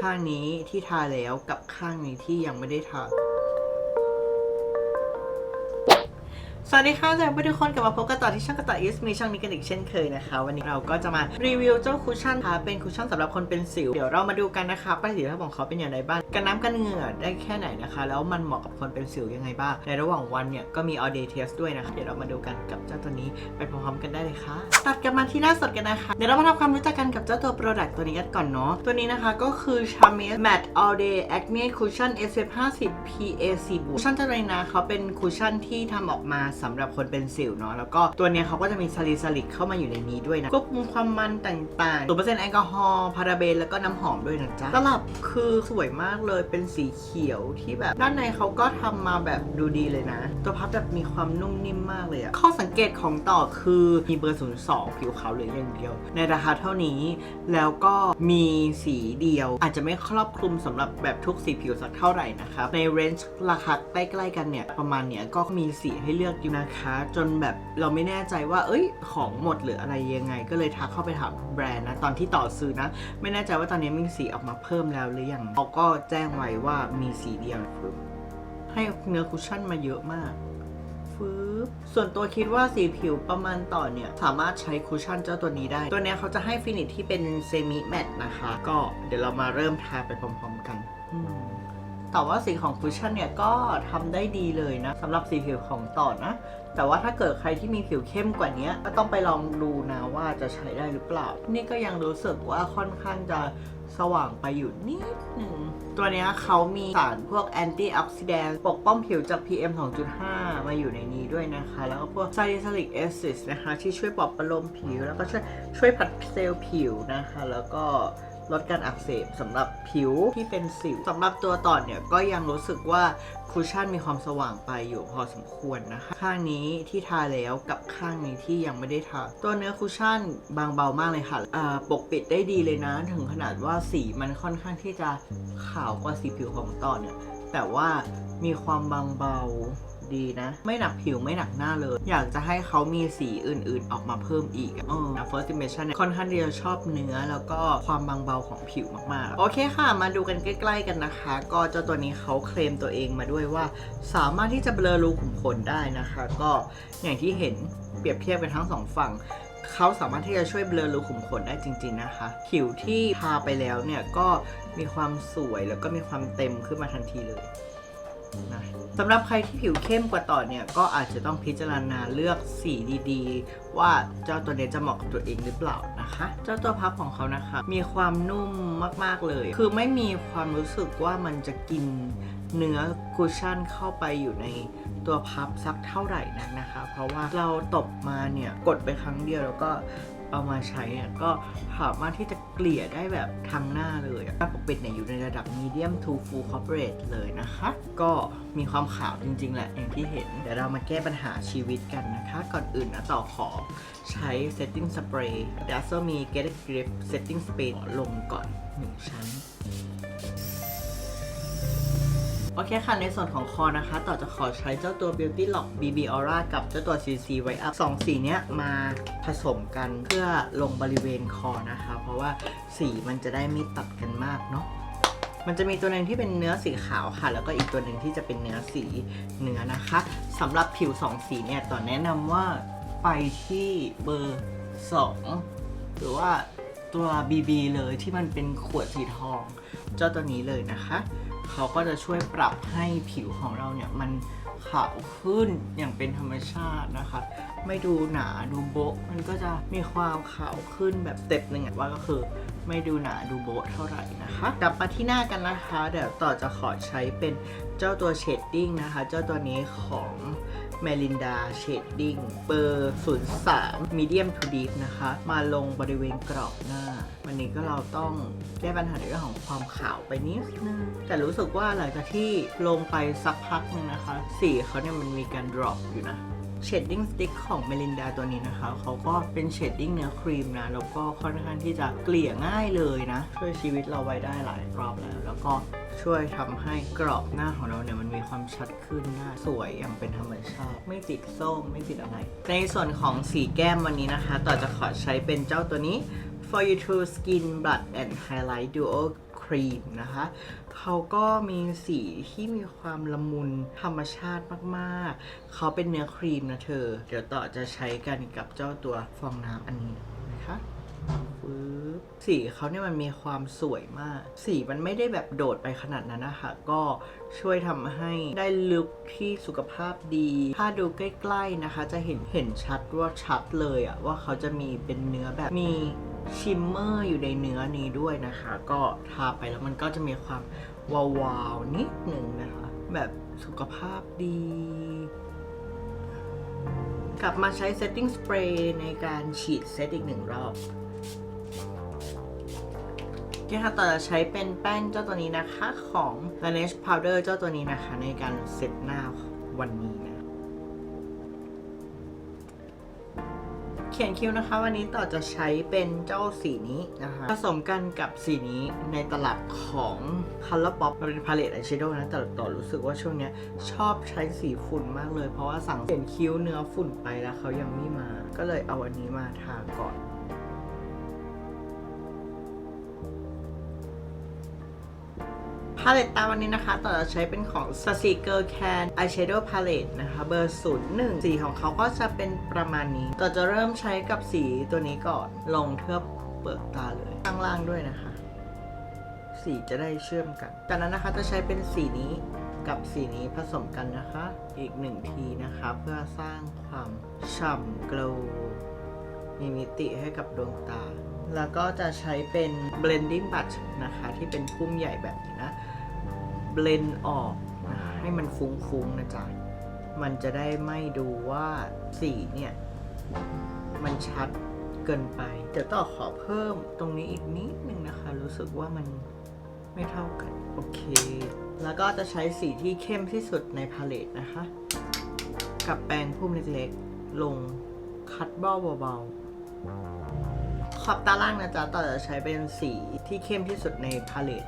ข้างนี้ที่ทาแล้วกับข้างนี้ที่ยังไม่ได้ทา สวัสดีค่ะสวัสดีทุกคนกลับมาพบกันต่อที่ช่องกระต่ายอิสมีช่องนี้กันอีกเช่นเคยนะคะ วันนี้เราก็จะมารีวิวเจ้าคุชชั่นค่ะเป็นคุชชั่นสำหรับคนเป็นสิว เดี๋ยวเรามาดูกันนะคะประสิทธิภาพของเขาเป็นอย่างไรบ้างกันน้ำกันเหงื่อได้แค่ไหนนะคะ แล้วมันเหมาะกับคนเป็นสิวยังไงบ้าง ในระหว่างวันเนี่ยก็มี all day test ด้วยนะคะ เดี๋ยวเรามาดูกันกับเจ้าตัวนี้ไปพร้อมๆกันได้เลยค่ะ ตัดกันมาที่หน้าสดกันนะคะ เดี๋ยวเรามาทำความรู้จักกันกับเจ้าตัว product ตัวนี้กันก่อนเนาะ ตัวนี้นะคะก็คือ Charmes Matte All Day Acne Cushion SF 50 PAC บวกคุชชั่นตัวนี้นะเขาเป็นคุชชั่นที่ทำออกมาสำหรับคนเป็นสิวเนาะแล้วก็ตัวเนี้ยเขาก็จะมีซาลิซาลิกเข้ามาอยู่ในนี้ด้วยนะควบคุมความมันต่างๆตัวเปอร์เซ็นต์แอลกอฮอล์พาราเบนแล้วก็น้ำหอมด้วยนะจ๊ะตลับคือสวยมากเลยเป็นสีเขียวที่แบบด้านในเขาก็ทำมาแบบดูดีเลยนะ ตัวพับแบบมีความนุ่มนิ่มมากเลยอะข้อสังเกตของต่อคือมีเบอร์ 02 ผิวขาวเหลืองอย่างเดียว ในราคาเท่านี้ แล้วก็มีสีเดียว อาจจะไม่ครอบคลุมสำหรับแบบทุกสีผิวสักเท่าไหร่นะครับในเรนจ์ราคาใกล้ๆกันเนี่ย ประมาณเนี้ยก็มีสีให้เลือกอยนะคะ จนแบบเราไม่แน่ใจว่า เอ้ย ของหมดหรืออะไรยังไง ก็เลยทักเข้าไปถามแบรนด์นะ ตอนที่ต่อซื้อนะ ไม่แน่ใจว่าตอนนี้มีสีออกมาเพิ่มแล้วหรือยังเขาก็แจ้งไว้ว่ามีสีเดียวให้เนื้อคุชชั่นมาเยอะมากฟืบส่วนตัวคิดว่าสีผิวประมาณต่อเนี่ย สามารถใช้คุชชั่นเจ้าตัวนี้ได้ ตัวนี้เขาจะให้ฟินิชที่เป็นเซมิแมตนะคะ ก็เดี๋ยวเรามาเริ่มทาไปพร้อมๆกันอืม แต่ว่าสีของคุชชั่นเนี่ยก็ทำได้ดีเลยนะสำหรับสีผิวของต่อนะ แต่ว่าถ้าเกิดใครที่มีผิวเข้มกว่านี้ก็ต้องไปลองดูนะว่าจะใช้ได้หรือเปล่า นี่ก็ยังรู้สึกว่าค่อนข้างจะสว่างไปอยู่นิดหนึ่ง ตัวนี้เขามีสารพวกแอนตี้ออกซิแดนต์ปกป้องผิวจาก PM 2.5 มาอยู่ในนี้ด้วยนะคะ แล้วก็พวกซาลิซาลิกแอซิดนะคะ ที่ช่วยปลอบประโลมผิว แล้วก็ช่วยช่วยผัดเซลล์ผิวนะคะ แล้วก็ ลดการอักเสบสำหรับผิวที่เป็นสิวสำหรับตัวต่อเนี่ยก็ยังรู้สึกว่าคุชชั่นมีความสว่างไปอยู่พอสมควรนะคะ ข้างนี้ที่ทาแล้วกับข้างนี้ที่ยังไม่ได้ทา ตัวเนื้อคุชชั่นบางเบามากเลยค่ะปกปิดได้ดีเลยนะ ถึงขนาดว่าสีมันค่อนข้างที่จะขาวกว่าสีผิวของต่อเนี่ยแต่ว่ามีความบางเบา ดีนะ ไม่หนักผิวไม่หนักหน้าเลย อยากจะให้เขามีสีอื่นๆ ออกมาเพิ่มอีกอะเออ first impression เนี่ยค่อนข้างที่จะชอบเนื้อแล้วก็ความบางเบาของผิวมากๆ โอเคค่ะ มาดูกันใกล้ ๆ กันนะคะ ก็เจ้าตัวนี้เขาเคลมตัวเองมาด้วยว่า สามารถที่จะเบลอรูขุมขนได้นะคะ ก็อย่างที่เห็นเปรียบเทียบกันทั้งสองฝั่งเขาสามารถที่จะช่วยเบลอรูขุมขนได้จริง ๆนะคะ ผิวที่ทาไปแล้วเนี่ยก็มีความสวยแล้วก็มีความเต็มขึ้นมาทันทีเลย นะสำหรับใครที่ผิวเข้มกว่าต่อเนี่ย ก็อาจจะต้องพิจารณาเลือกสีดีๆ ว่าเจ้าตัวเนี้ยจะเหมาะกับตัวเองหรือเปล่านะคะ เจ้าตัวพับของเขานะคะ มีความนุ่มมากๆเลย คือไม่มีความรู้สึกว่ามันจะกินเนื้อคุชชั่นเข้าไปอยู่ในตัวพับสักเท่าไหร่นักนะคะ เพราะว่าเราตบมาเนี่ยกดไปครั้งเดียวแล้วก็ เอามาใช้เนี่ยก็สามารถที่จะเกลี่ยได้แบบทั้งหน้าเลยหน้าปกปิดเนี่ยอยู่ในระดับ medium to full coverage เลยนะคะ ก็มีความขาวจริงๆ แหละอย่างที่เห็น เดี๋ยวเรามาแก้ปัญหาชีวิตกันนะคะ ก่อนอื่นนะต่อขอใช้ setting spray d a z z l e มี get grip setting spray ลงก่อน 1 ชั้น โอเคค่ะ ในส่วนของคอนะคะ ต่อจะขอใช้เจ้าตัว Beauty Lock BB Aura กับเจ้าตัว CC ไว้อัพสองสีเนี้ยมาผสมกันเพื่อลงบริเวณคอนะคะ เพราะว่าสีมันจะได้ไม่ตัดกันมากเนาะมันจะมีตัวหนึ่งที่เป็นเนื้อสีขาวค่ะ แล้วก็อีกตัวหนึ่งที่จะเป็นเนื้อสีเนื้อนะคะสำหรับผิว 2 สีเนี่ยต่อแนะนำว่าไปที่เบอร์ 2 หรือว่าตัว BB เลยที่มันเป็นขวดสีทอง เจ้าตัวนี้เลยนะคะ เขาก็จะช่วยปรับให้ผิวของเราเนี่ยมันขาวขึ้นอย่างเป็นธรรมชาตินะคะ ไม่ดูหนาดูโบ๊ะมันก็จะมีความขาวขึ้นแบบเต็ปหนึ่งอะว่าก็คือ ไม่ดูหนาดูโบะเท่าไหร่นะคะ กลับมาที่หน้ากันนะคะ เดี๋ยวต่อจะขอใช้เป็นเจ้าตัวเชดดิ้งนะคะ เจ้าตัวนี้ของเมลินดาเชดดิ้งเบอร์ 03 medium to deep นะคะ มาลงบริเวณกรอบหน้า วันนี้ก็เราต้องแก้ปัญหาในเรื่องของความขาวไปนิดนึง แต่รู้สึกว่าหลังจากที่ลงไปสักพักหนึงนะคะ สีเขาเนี่ยมันมีการ drop อยู่นะ เชดดิ้งสติ๊กของเมลินดาตัวนี้นะคะ เขาก็เป็นเชดดิ้งเนื้อครีมนะ แล้วก็ค่อนข้างที่จะเกลี่ยง่ายเลยนะ ช่วยชีวิตเราไว้ได้หลายรอบแล้ว แล้วก็ช่วยทำให้กรอบหน้าของเราเนี่ยมันมีความชัดขึ้นหน้าสวยอย่างเป็นธรรมชาติ ไม่ติดส้มไม่ติดอะไร ในส่วนของสีแก้มวันนี้นะคะ ต่อจะขอใช้เป็นเจ้าตัวนี้ For You to Skin Blood and Highlight Duo รีมนะคะเขาก็มีสีที่มีความละมุนธรรมชาติมากๆ เขาเป็นเนื้อครีมนะเธอ เดี๋ยวต่อจะใช้กันกับเจ้าตัวฟองน้ำอันนี้นะคะสีเขาเนี่ยมันมีความสวยมาก สีมันไม่ได้แบบโดดไปขนาดนั้นนะคะ ก็ช่วยทำให้ได้ลุคที่สุขภาพดี ถ้าดูใกล้ ๆนะคะ จะเห็นเห็นชัดว่าชัดเลยอะว่าเขาจะมีเป็นเนื้อแบบมี ชิมเมอร์อยู่ในเนื้อนี้ด้วยนะคะ ก็ทาไปแล้วมันก็จะมีความวาวๆนิดหนึ่งนะคะ แบบสุขภาพดี กลับมาใช้ setting spray ในการฉีดเซตอีกหนึ่งรอบเคค่ะต่อจะใช้เป็นแป้งเจ้าตัวนี้นะคะของ Laneige Powder เจ้าตัวนี้นะคะ ในการเซตหน้าวันนี้นะ ขียนคิ้วนะคะ วันนี้ต่อจะใช้เป็นเจ้าสีนี้นะคะผสมกันกับสีนี้ในตลับของ Color Pop มันเป็นพาเลตอายแชโดว์นะแต่ต่อรู้สึกว่าช่วงเนี้ยชอบใช้สีฝุ่นมากเลย เพราะว่าสั่งเขียนคิ้วเนื้อฝุ่นไปแล้วเขายังไม่มา ก็เลยเอาอันนี้มาทาก่อนาเลตตาวันนี้นะคะต่อจะใช้เป็นของ s a s i g i r l Can Eyeshadow Palette นะคะเบอร์01 สีของเขาก็จะเป็นประมาณนี้ต่อจะเริ่มใช้กับสีตัวนี้ก่อน ลงเทือบเปลือกตาเลยข้างล่างด้วยนะคะ สีจะได้เชื่อมกัน จากนั้นนะคะจะใช้เป็นสีนี้กับสีนี้ผสมกันนะคะ อีกหนึ่งทีนะคะ เพื่อสร้างความฉ่ำโกลว์มีมิติให้กับดวงตา แล้วก็จะใช้เป็น blending brush นะคะ ที่เป็นพุ่มใหญ่แบบนี้นะ เบลนออกนะให้มันฟุ้งๆนะจ๊ะ มันจะได้ไม่ดูว่าสีเนี่ย มันชัดเกินไป เดี๋ยวต่อขอเพิ่มตรงนี้อีกนิดนึงนะคะ รู้สึกว่ามันไม่เท่ากัน โอเค แล้วก็จะใช้สีที่เข้มที่สุดในพาเลตนะคะ กับแปรงพุ่มเล็กๆ ลงคัดเบ้าเบาๆ ขอบตาล่างนะจ๊ะ ต่อจะใช้เป็นสีที่เข้มที่สุดในพาเลต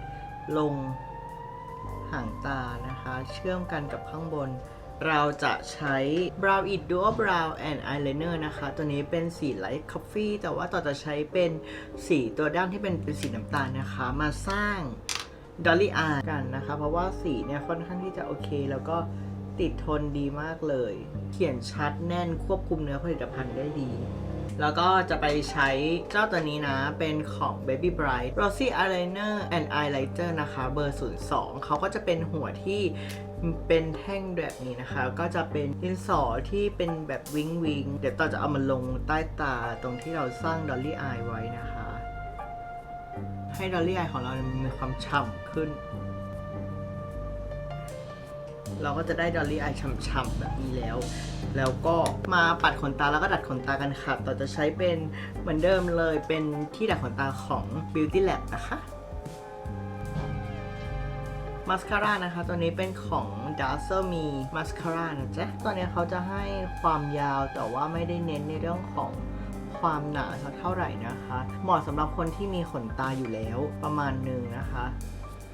ลง หางตานะคะ เชื่อมกันกับข้างบน เราจะใช้ Brow It Duo Brow and Eyeliner นะคะ ตัวนี้เป็นสี Light Coffee แต่ว่าต่อจะใช้เป็นสีตัวด้านที่เป็นเป็นสีน้ำตาลนะคะ มาสร้าง Dolly Eye กันนะคะ เพราะว่าสีเนี่ยค่อนข้างที่จะโอเค แล้วก็ติดทนดีมากเลย เขียนชัดแน่นควบคุมเนื้อผลิตภัณฑ์ได้ดี แล้วก็จะไปใช้เจ้าตัวนี้นะ เป็นของ Baby Bright Rosy Eyeliner and Eyeliner นะคะ เบอร์ 02 เขาก็จะเป็นหัวที่เป็นแท่งแบบนี้นะคะ ก็จะเป็นดินสอที่เป็นแบบวิงวิงเดี๋ยวต่อจะเอามาลงใต้ตาตรงที่เราสร้าง Dolly Eye ไว้นะคะ ให้ Dolly Eye ของเรามีความฉ่ำขึ้น เราก็จะได้ดอลลี่อายฉ่ำๆแบบนี้แล้ว แล้วก็มาปัดขนตาแล้วก็ดัดขนตากันค่ะ ต่อจะใช้เป็นเหมือนเดิมเลยเป็นที่ดัดขนตาของ Beauty Lab นะคะมาสคาร่านะคะ ตัวนี้เป็นของ d a r c e Me Mascara นะจ๊ะ ตัวนี้เขาจะให้ความยาวแต่ว่าไม่ได้เน้นในเรื่องของความหนาเท่าไหร่นะคะ เหมาะสำหรับคนที่มีขนตาอยู่แล้วประมาณหนึ่งนะคะ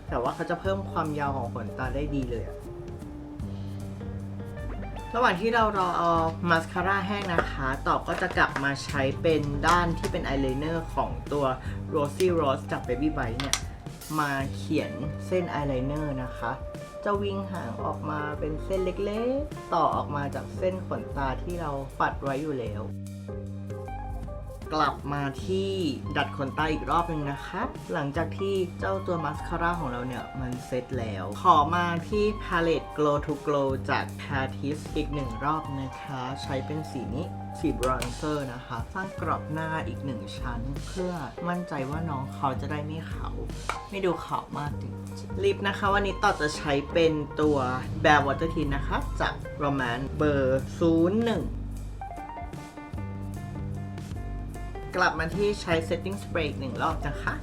แต่ว่าเขาจะเพิ่มความยาวของขนตาได้ดีเลยอะ ระหว่างที่เรารอเอามาสคาร่าแห้งนะคะ ต่อก็จะกลับมาใช้เป็นด้านที่เป็นอายไลเนอร์ของตัว Rosy Rose จาก Baby Bite เนี่ย มาเขียนเส้นอายไลเนอร์นะคะ จะวิ่งหางออกมาเป็นเส้นเล็กๆ ต่อออกมาจากเส้นขนตาที่เราปัดไว้อยู่แล้ว กลับมาที่ดัดขนตาอีกรอบหนึ่งนะคะหลังจากที่เจ้าตัวมาสคาร่าของเราเนี่ย มันเสร็จแล้ว ขอมาที่พาเลต Glow to Glow จาก p a t i s อีกหนึ่งรอบนะคะ ใช้เป็นสีนี้สีบรอนเซอร์นะคะ สร้างกรอบหน้าอีกหนึ่งชั้น เพื่อมั่นใจว่าน้องเขาจะได้ไม่ขาวไม่ดูขาวมากจริงๆลิปนะคะ วันนี้ต่อจะใช้เป็นตัว Bare Water Tint นะคะ จาก Roman เบอร์ 01 กลับมาที่ใช้ setting spray หนึ่งรอบนะคะ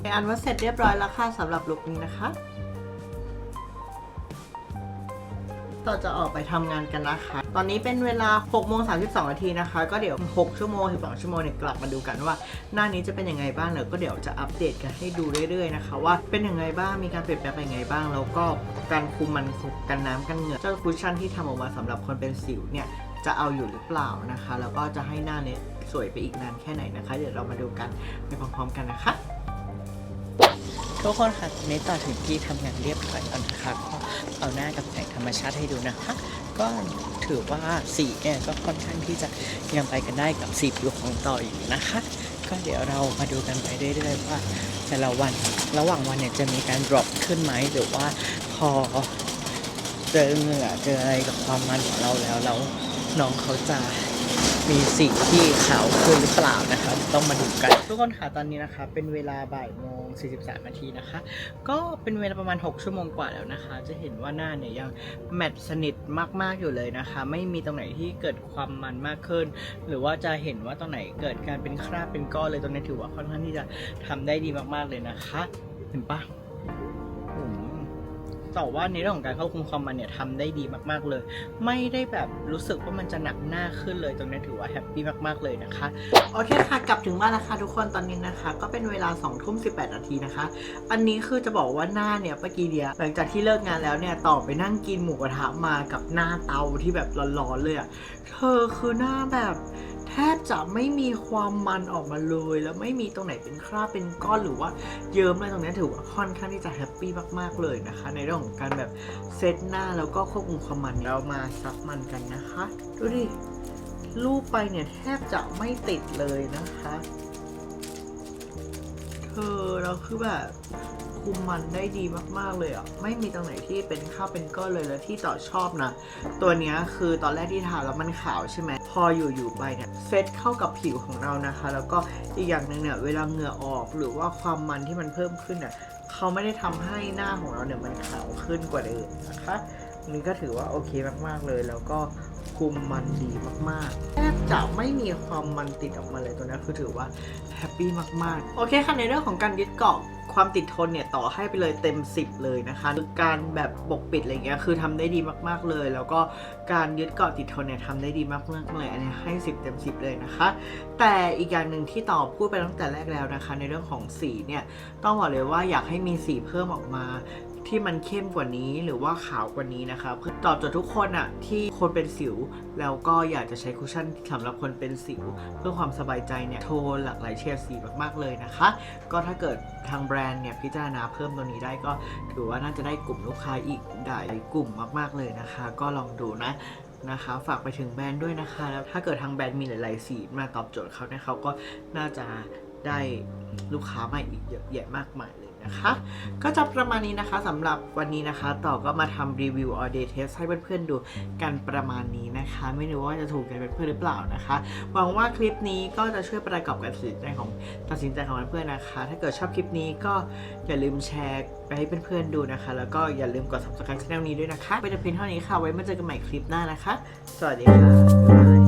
เป็นอันว่าเสร็จเรียบร้อยแล้วค่ะสำหรับลุคนี้นะคะ ต่อจะออกไปทำงานกันนะคะ ตอนนี้เป็นเวลา6โมง32นาทีนะคะ ก็เดี๋ยว 6 ชั่วโมง12ชั่วโมงเนี่ยกลับมาดูกันว่า หน้านี้จะเป็นยังไงบ้างแล้วก็เดี๋ยวจะอัปเดตกันให้ดูเรื่อยๆนะคะ ว่าเป็นยังไงบ้างมีการเปลี่ยนแปลงไปยังไงบ้าง แล้วก็การคุมมันกันน้ำกันเหงื่อเจ้าคุชชั่นที่ทำออกมาสำหรับคนเป็นสิวเนี่ย จะเอาอยู่หรือเปล่านะคะ แล้วก็จะให้หน้าเนี่ยสวยไปอีกนานแค่ไหนนะคะ เดี๋ยวเรามาดูกันไปพร้อมๆกันนะคะทุกคนค่ะตอนนี้ต่อถึงที่ทำงานเรียบร้อยแล้วนะคะก็เอาหน้ากับแสงธรรมชาติให้ดูนะคะ ก็ถือว่าสีเนี่ยก็ค่อนข้างที่จะยังไปกันได้กับสีผิวของต่ออยู่นะคะ ก็เดี๋ยวเรามาดูกันไปเรื่อยๆว่าแต่ละวันระหว่างวันเนี่ยจะมีการ drop ขึ้นไหมหรือว่าพอเจอเหงื่อเจออะไรกับความมันของเราแล้วแล้ว น้องเขาจะมีสีที่ขาวขึ้นหรือเปล่านะคะต้องมาดูกัน ทุกคนค่ะตอนนี้นะคะ เป็นเวลาบ่ายโมง43นาทีนะคะ ก็เป็นเวลาประมาณ 6 ชั่วโมงกว่าแล้วนะคะ จะเห็นว่าหน้าเนี่ยยังแมตต์สนิทมากๆอยู่เลยนะคะ ไม่มีตรงไหนที่เกิดความมันมากขึ้น หรือว่าจะเห็นว่าตรงไหนเกิดการเป็นคราบเป็นก้อนเลยตรงนี้ถือว่าค่อนข้างที่จะทำได้ดีมากๆเลยนะคะ เห็นปะ แต่ว่าในเรื่องของการควบคุมความมันเนี่ยทำได้ดีมากๆเลย ไม่ได้แบบรู้สึกว่ามันจะหนักหน้าขึ้นเลยตรงนี้ถือว่าแฮปปี้มากๆเลยนะคะโอเคค่ะกลับถึงบ้านแล้วค่ะทุกคนตอนนี้นะคะ ก็เป็นเวลา2องทุ่มสินาทีนะคะ อันนี้คือจะบอกว่าหน้าเนี่ยเมื่อกี้เดียหลังจากที่เลิกงานแล้วเนี่ยต่อไปนั่งกินหมูกระทะมากับหน้าเตาที่แบบร้อนๆเลยอะเธอคือหน้าแบบ แทบจะไม่มีความมันออกมาเลย แล้วไม่มีตรงไหนเป็นคราบเป็นก้อนหรือว่าเยิ้มอะไรตรงนี้ถือว่าค่อนข้างที่จะแฮปปี้มากๆเลยนะคะ ในเรื่องของการแบบเซตหน้าแล้วก็ควบคุมความมันเรามาซับมันกันนะคะ ดูดิรูปไปเนี่ยแทบจะไม่ติดเลยนะคะ เธอเราคือแบบ คุมมันได้ดีมากๆเลยอะ ไม่มีตรงไหนที่เป็นข้าวเป็นก้อนเลยแล้วที่ต่อชอบนะ ตัวนี้คือตอนแรกที่ทาแล้วมันขาวใช่ไหม พออยู่ๆไปเนี่ยเซตเข้ากับผิวของเรานะคะ แล้วก็อีกอย่างหนึ่งเนี่ยเวลาเหงื่อออกหรือว่าความมันที่มันเพิ่มขึ้นเนี่ยเขาไม่ได้ทำให้หน้าของเราเนี่ยมันขาวขึ้นกว่าเดิมนะคะนนี้ก็ถือว่าโอเคมากๆเลยแล้วก็ คุมมันดีมากๆ แทบจะไม่มีความมันติดออกมาเลยตัวนี้คือถือว่าแฮปปี้มากๆ โอเคค่ะในเรื่องของการยึดเกาะความติดทนเนี่ยต่อให้ไปเลยเต็ม 10 เลยนะคะการแบบปกปิดอะไรเงี้ยคือทำได้ดีมากๆเลย แล้วก็การยึดเกาะติดทนเนี่ยทำได้ดีมากๆเลยอันนี้ให้ 10 เต็ม 10 เลยนะคะ แต่อีกอย่างหนึ่งที่ต่อพูดไปตั้งแต่แรกแล้วนะคะ ในเรื่องของสีเนี่ยต้องบอกเลยว่าอยากให้มีสีเพิ่มออกมา ที่มันเข้มกว่านี้หรือว่าขาวกว่านี้นะคะเพื่อตอบโจทย์ทุกคนอะที่คนเป็นสิว แล้วก็อยากจะใช้คุชชั่นสำหรับคนเป็นสิว เพื่อความสบายใจเนี่ยโทนหลากหลายเฉดสีมากๆเลยนะคะ ก็ถ้าเกิดทางแบรนด์เนี่ยพิจารณาเพิ่มตัวนี้ได้ก็ถือว่าน่าจะได้กลุ่มลูกค้าอีกได้กลุ่มมากๆเลยนะคะ ก็ลองดูนะนะคะฝากไปถึงแบรนด์ด้วยนะคะแล้วถ้าเกิดทางแบรนด์มีหลาย ๆ สีมาตอบโจทย์เขาเนี่ยเขาก็น่าจะได้ลูกค้าใหม่อีกเยอะแยะมากมาย นะคะ ก็จะประมาณนี้นะคะสำหรับวันนี้นะคะ ต่อก็มาทำรีวิว all day test ให้เพื่อนๆดูกันประมาณนี้นะคะ ไม่รู้ว่าจะถูกใจเพื่อนๆหรือเปล่านะคะหวังว่าคลิปนี้ก็จะช่วยประกอบการตัดสินใจของตัดสินใจของเพื่อนๆนะคะ ถ้าเกิดชอบคลิปนี้ก็อย่าลืมแชร์ไปให้เพื่อนๆดูนะคะ แล้วก็อย่าลืมกด subscribe ช่องนี้ด้วยนะคะไปแต่เพียงเท่านี้ค่ะไว้มาเจอกันใหม่คลิปหน้านะคะ สวัสดีค่ะ